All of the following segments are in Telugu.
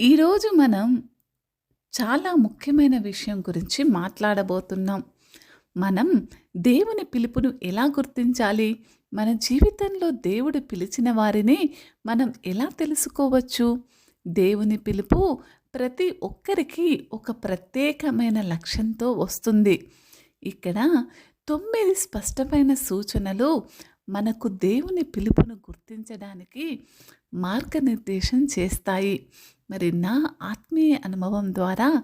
ఈరోజు మనం చాలా ముఖ్యమైన విషయం గురించి మాట్లాడబోతున్నాం. మనం దేవుని పిలుపును ఎలా గుర్తించాలి? మన జీవితంలో దేవుడు పిలిచిన వారిని మనం ఎలా తెలుసుకోవచ్చు? దేవుని పిలుపు ప్రతి ఒక్కరికి ఒక ప్రత్యేకమైన లక్ష్యంతో వస్తుంది. ఇక్కడ తొమ్మిది స్పష్టమైన సూచనలు మనకు దేవుని పిలుపును గుర్తించడానికి మార్గనిర్దేశం చేస్తాయి. మరి నా ఆత్మీయ అనుభవం ద్వారా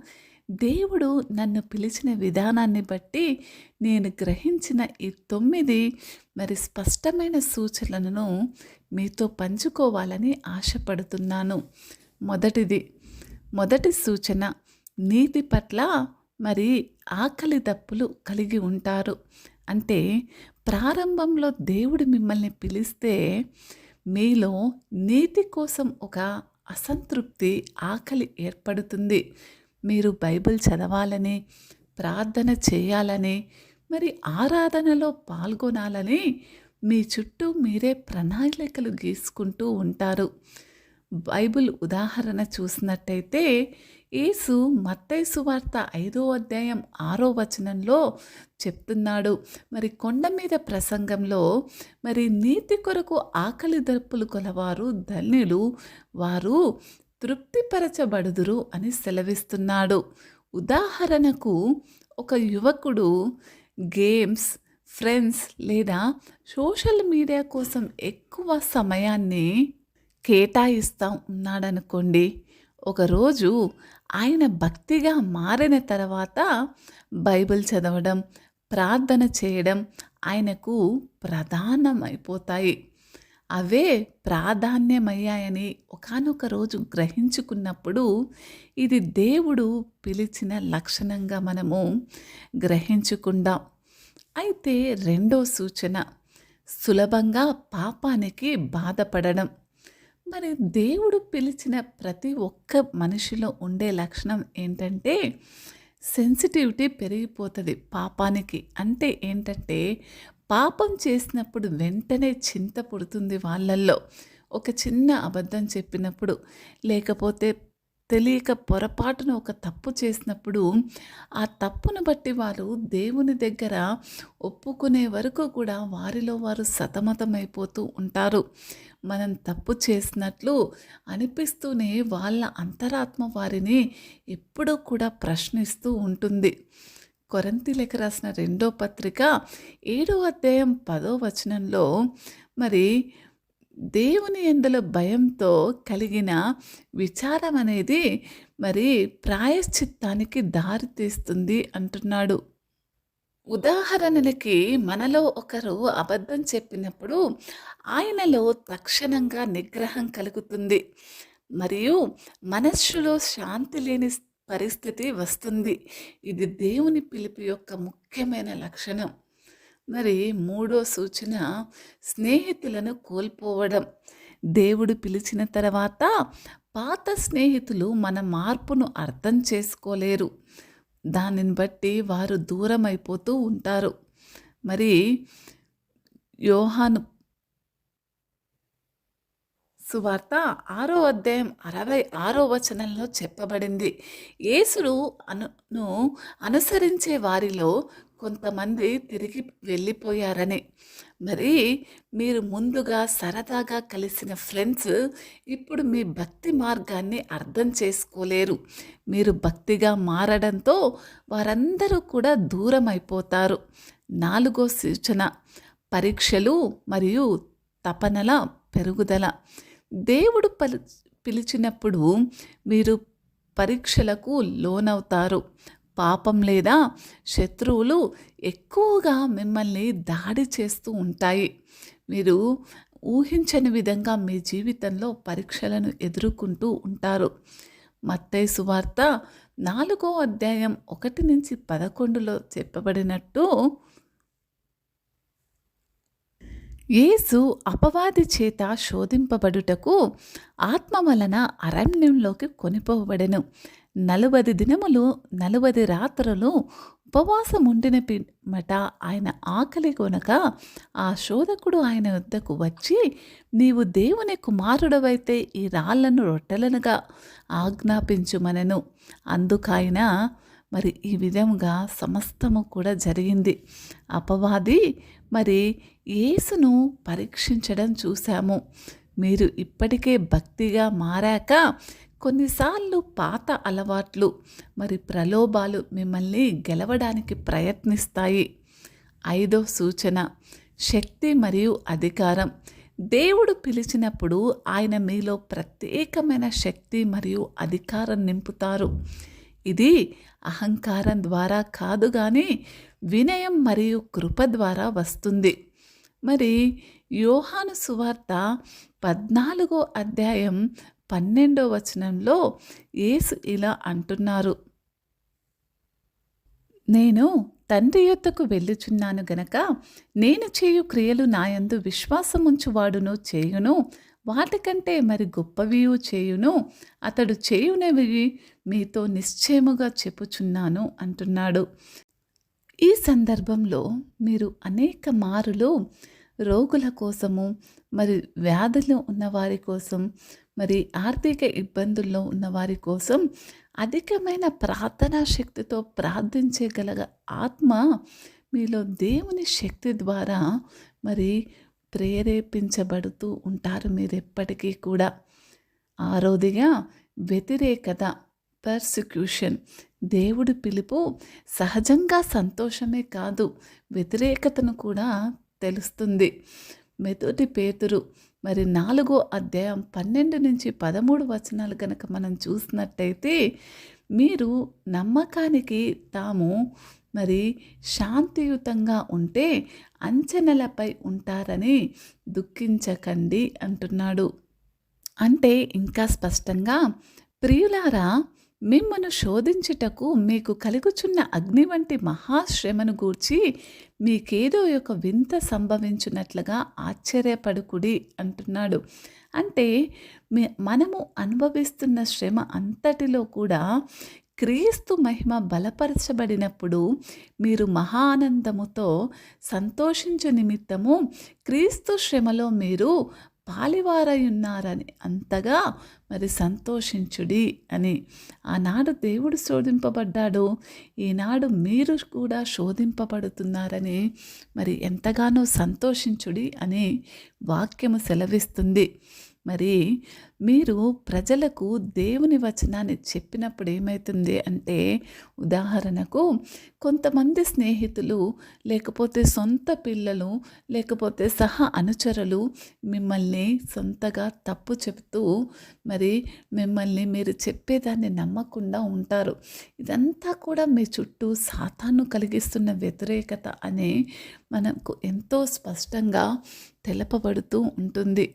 దేవుడు నన్ను పిలిచిన విధానాన్ని బట్టి నేను గ్రహించిన ఈ తొమ్మిది మరి స్పష్టమైన సూచనలను మీతో పంచుకోవాలని ఆశపడుతున్నాను. మొదటిది మొదటి సూచన నీతి పట్ల మరి ఆకలి దప్పులు కలిగి ఉంటారు. అంటే ప్రారంభంలో దేవుడు మిమ్మల్ని పిలిస్తే మీలో నీతి కోసం ఒక అసంతృప్తి, ఆకలి ఏర్పడుతుంది. మీరు బైబిల్ చదవాలని, ప్రార్థన చేయాలని, మరి ఆరాధనలో పాల్గొనాలని మీ చుట్టూ మీరే ప్రణాళికలు గీసుకుంటూ ఉంటారు. బైబిల్ ఉదాహరణ చూసినట్టయితే యేసు మత్తయి సువార్త ఐదో అధ్యాయం ఆరో వచనంలో చెప్తున్నాడు. మరి కొండ మీద ప్రసంగంలో మరి నీతి కొరకు ఆకలి దప్పులు గలవారు ధన్యులు వారు తృప్తిపరచబడుదురు అని సెలవిస్తున్నాడు. ఉదాహరణకు ఒక యువకుడు గేమ్స్, ఫ్రెండ్స్ లేదా సోషల్ మీడియా కోసం ఎక్కువ సమయాన్ని కేటాయిస్తూ ఉన్నాడనుకోండి. ఒకరోజు ఆయన భక్తిగా మారిన తర్వాత బైబిల్ చదవడం, ప్రార్థన చేయడం ఆయనకు ప్రధానమైపోతాయి. అవే ప్రాధాన్యమయ్యాయని ఒకానొక రోజు గ్రహించుకున్నప్పుడు ఇది దేవుడు పిలిచిన లక్షణంగా మనము గ్రహించుకుందాం. అయితే రెండో సూచన సులభంగా పాపానికి బాధపడడం. మరి దేవుడు పిలిచిన ప్రతి ఒక్క మనిషిలో ఉండే లక్షణం ఏంటంటే సెన్సిటివిటీ పెరిగిపోతుంది పాపానికి. అంటే ఏంటంటే పాపం చేసినప్పుడు వెంటనే చింత పుడుతుంది వాళ్ళల్లో. ఒక చిన్న అబద్ధం చెప్పినప్పుడు, లేకపోతే తెలియక పొరపాటున ఒక తప్పు చేసినప్పుడు ఆ తప్పును బట్టి వారు దేవుని దగ్గర ఒప్పుకునే వరకు కూడా వారిలో వారు సతమతమైపోతూ ఉంటారు. మనం తప్పు చేసినట్లు అనిపిస్తూనే వాళ్ళ అంతరాత్మ వారిని ఎప్పుడూ కూడా ప్రశ్నిస్తూ ఉంటుంది. కొరింథీయులకు రాసిన రెండో పత్రిక ఏడో అధ్యాయం పదో వచనంలో మరి దేవుని ఎందులో భయంతో కలిగిన విచారం అనేది మరి ప్రాయశ్చిత్తానికి దారి తీస్తుంది అంటున్నాడు. ఉదాహరణలకి మనలో ఒకరు అబద్ధం చెప్పినప్పుడు ఆయనలో తక్షణంగా నిగ్రహం కలుగుతుంది. మరియు మనస్సులో శాంతి లేని పరిస్థితి వస్తుంది. ఇది దేవుని పిలుపు యొక్క ముఖ్యమైన లక్షణం. మరి మూడో సూచన స్నేహితులను కోల్పోవడం. దేవుడు పిలిచిన తర్వాత పాత స్నేహితులు మన మార్పును అర్థం చేసుకోలేరు. దానిని బట్టి వారు దూరం అయిపోతూ ఉంటారు. మరి యోహాను సువార్త ఆరో అధ్యాయం అరవై ఆరో వచనంలో చెప్పబడింది. యేసుడు అను అనుసరించే వారిలో కొంతమంది తిరిగి వెళ్ళిపోయారని. మరి మీరు ముందుగా సరదాగా కలిసిన ఫ్రెండ్స్ ఇప్పుడు మీ భక్తి మార్గాన్ని అర్థం చేసుకోలేరు. మీరు భక్తిగా మారడంతో వారందరూ కూడా దూరం అయిపోతారు నాలుగో సూచన పరీక్షలు మరియు తపనల పెరుగుదల. దేవుడు పలి పిలిచినప్పుడు మీరు పరీక్షలకు లోనవుతారు. పాపం లేదా శత్రువులు ఎక్కువగా మిమ్మల్ని దాడి చేస్తూ ఉంటాయి. మీరు ఊహించని విధంగా మీ జీవితంలో పరీక్షలను ఎదుర్కొంటూ ఉంటారు. మత్తై సువార్త నాలుగో అధ్యాయం ఒకటి నుంచి పదకొండులో చెప్పబడినట్టు యేసు అపవాది చేత శోధింపబడుటకు ఆత్మ వలన అరణ్యంలోకి కొనిపోబడెను. నలుబది దినములు నలుబది రాత్రులు ఉపవాసం ఉండిన పిమ్మట ఆయన ఆకలి కొనక ఆ శోధకుడు ఆయన వద్దకు వచ్చి నీవు దేవుని కుమారుడవైతే ఈ రాళ్ళను రొట్టెలనుగా ఆజ్ఞాపించుమనెను అందుకైనా మరి ఈ విధంగా సమస్తము కూడా జరిగింది. అపవాది మరి యేసును పరీక్షించడం చూశాము. మీరు ఇప్పటికే భక్తిగా మారాక కొన్నిసార్లు పాత అలవాట్లు మరి ప్రలోభాలు మిమ్మల్ని గెలవడానికి ప్రయత్నిస్తాయి. ఐదో సూచన శక్తి మరియు అధికారం. దేవుడు పిలిచినప్పుడు ఆయన మీలో ప్రత్యేకమైన శక్తి మరియు అధికారం నింపుతారు. ఇది అహంకారం ద్వారా కాదు కానీ వినయం మరియు కృప ద్వారా వస్తుంది. మరి యోహాను సువార్త పద్నాలుగో అధ్యాయం పన్నెండో వచనంలో యేసు ఇలా అంటున్నారు. నేను తండ్రి యొద్దకు వెళ్ళుచున్నాను గనక నేను చేయు క్రియలు నాయందు విశ్వాసముంచువాడును చేయును వాటికంటే మరి గొప్పవియు చేయును. అతడు చేయునవి మీతో నిశ్చయముగా చెప్పుచున్నాను అంటున్నాడు. ఈ సందర్భంలో మీరు అనేక మారులు రోగుల కోసము మరి వ్యాధులు ఉన్నవారి కోసం మరి ఆర్థిక ఇబ్బందుల్లో ఉన్నవారి కోసం అధికమైన ప్రార్థనా శక్తితో ప్రార్థించగల ఆత్మ మీలో దేవుని శక్తి ద్వారా మరి ప్రేరేపించబడుతూ ఉంటారు మీరు ఎప్పటికీ కూడా. ఆరోదిగా వ్యతిరేకత పర్సిక్యూషన్ దేవుడి పిలుపు సహజంగా సంతోషమే కాదు వ్యతిరేకతను కూడా తెలుస్తుంది. మెదటి పేతురు మరి నాలుగో అధ్యాయం పన్నెండు నుంచి పదమూడు వచనాలు కనుక మనం చూసినట్టయితే మీరు నమ్మకానికి తాము మరి శాంతియుతంగా ఉంటే అంచనలపై ఉంటారని దుఃఖించకండి అంటున్నాడు. అంటే ఇంకా స్పష్టంగా ప్రియులారా మిమ్మను శోధించుటకు మీకు కలుగుచున్న అగ్ని వంటి మహాశ్రమను గూర్చి మీకేదో ఒక వింత సంభవించున్నట్లుగా ఆశ్చర్యపడుకుడి అంటున్నాడు. అంటే మనము అనుభవిస్తున్న శ్రమ అంతటిలో కూడా క్రీస్తు మహిమ బలపరచబడినప్పుడు మీరు మహానందముతో సంతోషించు నిమిత్తము క్రీస్తు శ్రమలో మీరు పాలివారయున్నారని అంతగా మరి సంతోషించుడి అని. ఆనాడు దేవుడు శోధింపబడ్డాడు. ఈనాడు మీరు కూడా శోధింపబడుతున్నారని మరి ఎంతగానో సంతోషించుడి అని వాక్యము సెలవిస్తుంది. మరి మీరు ప్రజలకు దేవుని వచనాన్ని చెప్పినప్పుడు ఏమవుతుంది అంటే ఉదాహరణకు కొంతమంది స్నేహితులు లేకపోతే సొంత పిల్లలు లేకపోతే సహా అనుచరులు మిమ్మల్ని సొంతగా తప్పు చెబుతూ మరి మిమ్మల్ని మీరు చెప్పేదాన్ని నమ్మకుండా ఉంటారు. ఇదంతా కూడా మీ చుట్టూ సాతాను కలిగిస్తున్న వ్యతిరేకత అని మనకు ఎంతో స్పష్టంగా తెలపబడుతూ ఉంటుంది.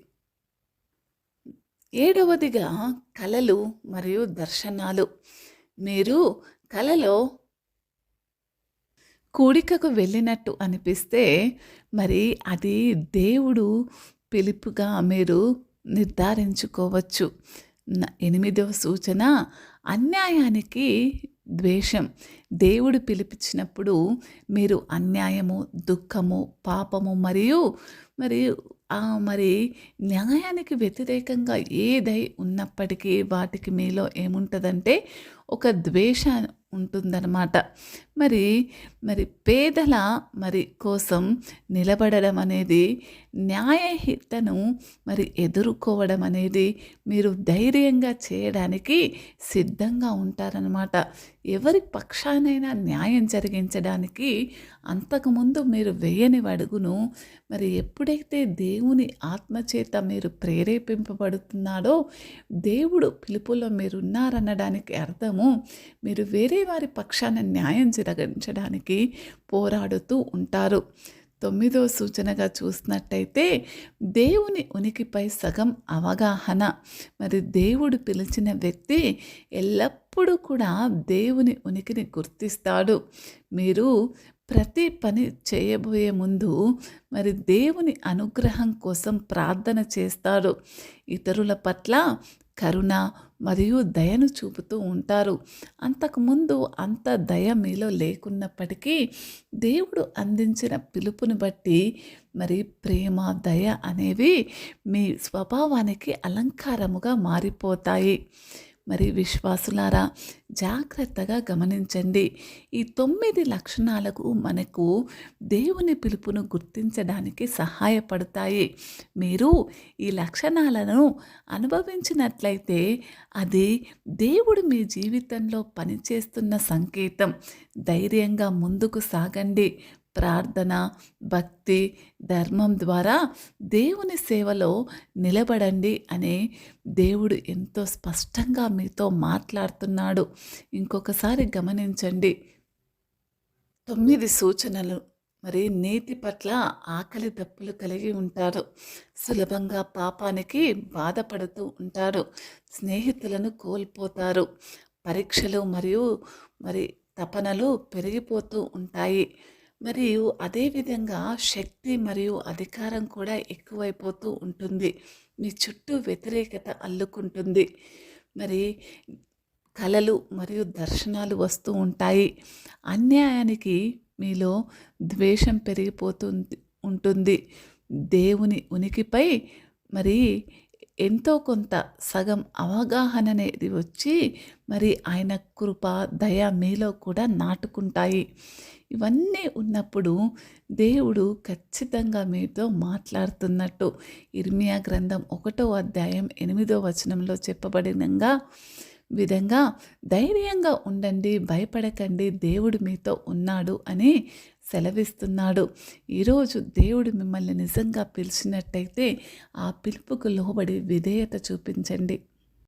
ఏడవదిగా కళలు మరియు దర్శనాలు. మీరు కళలో కూడికకు వెళ్ళినట్టు అనిపిస్తే మరి అది దేవుడు పిలుపుగా మీరు నిర్ధారించుకోవచ్చు. ఎనిమిదవ సూచన అన్యాయానికి ద్వేషం. దేవుడు పిలిపించినప్పుడు మీరు అన్యాయము దుఃఖము పాపము మరియు మరియు మరి న్యాయానికి వ్యతిరేకంగా ఏదై ఉన్నప్పటికీ వాటికి మీలో ఏముంటుందంటే ఒక ద్వేష ఉంటుందన్నమాట. మరి మరి పేదల మరి కోసం నిలబడడం అనేది న్యాయహితను మరి ఎదుర్కోవడం అనేది మీరు ధైర్యంగా చేయడానికి సిద్ధంగా ఉంటారనమాట ఎవరి పక్షానైనా న్యాయం జరిగించడానికి అంతకుముందు మీరు వేయని అడుగును మరి ఎప్పుడైతే దేవుని ఆత్మచేత మీరు ప్రేరేపింపబడుతున్నాడో దేవుడు పిలుపులో మీరున్నారనడానికి అర్థము మీరు వేరే వారి పక్షాన న్యాయం జరగించడానికి పోరాడుతూ ఉంటారు. తొమ్మిదో సూచనగా చూసినట్టయితే దేవుని ఉనికిపై సగం అవగాహన. మరి దేవుడు పిలిచిన వ్యక్తి ఎల్లప్పుడూ కూడా దేవుని ఉనికిని గుర్తిస్తాడు. మీరు ప్రతి పని చేయబోయే ముందు మరి దేవుని అనుగ్రహం కోసం ప్రార్థన చేస్తాడు ఇతరుల పట్ల కరుణ మరియు దయను చూపుతూ ఉంటారు. అంతకుముందు అంత దయ మీలో లేకున్నప్పటికీ దేవుడు అందించిన పిలుపుని బట్టి మరి ప్రేమ దయ అనేవి మీ స్వభావానికి అలంకారముగా మారిపోతాయి. మరి విశ్వాసులారా జాగ్రత్తగా గమనించండి. ఈ తొమ్మిది లక్షణాలకు మనకు దేవుని పిలుపును గుర్తించడానికి సహాయపడతాయి. మీరు ఈ లక్షణాలను అనుభవించినట్లయితే అది దేవుడు మీ జీవితంలో పనిచేస్తున్న సంకేతం. ధైర్యంగా ముందుకు సాగండి. ప్రార్థన భక్తి ధర్మం ద్వారా దేవుని సేవలో నిలబడండి అనే దేవుడు ఎంతో స్పష్టంగా మీతో మాట్లాడుతున్నాడు. ఇంకొకసారి గమనించండి. తొమ్మిది సూచనలు మరి నీతి పట్ల ఆకలి దప్పులు కలిగి ఉంటారు. సులభంగా పాపానికి బాధపడుతూ ఉంటారు. స్నేహితులను కోల్పోతారు. పరీక్షలు మరియు మరి తపనలు పెరిగిపోతూ ఉంటాయి. మరియు అదేవిధంగా శక్తి మరియు అధికారం కూడా ఎక్కువైపోతూ ఉంటుంది. మీ చుట్టూ వ్యతిరేకత అల్లుకుంటుంది. మరి కళలు మరియు దర్శనాలు వస్తూ ఉంటాయి. అన్యాయానికి మీలో ద్వేషం పెరిగిపోతుంది ఉంటుంది. దేవుని ఉనికిపై మరి ఎంతో కొంత సగం అవగాహన అనేది వచ్చి మరి ఆయన కృప దయ మీలో కూడా నాటుకుంటాయి. ఇవన్నీ ఉన్నప్పుడు దేవుడు ఖచ్చితంగా మీతో మాట్లాడుతున్నట్టు ఇర్మియా గ్రంథం ఒకటో అధ్యాయం ఎనిమిదో వచనంలో చెప్పబడినంగా విధంగా ధైర్యంగా ఉండండి భయపడకండి దేవుడు మీతో ఉన్నాడు అని సెలవిస్తున్నాడు. ఈరోజు దేవుడు మిమ్మల్ని నిజంగా పిలిచినట్టయితే ఆ పిలుపుకు లోబడి విధేయత చూపించండి.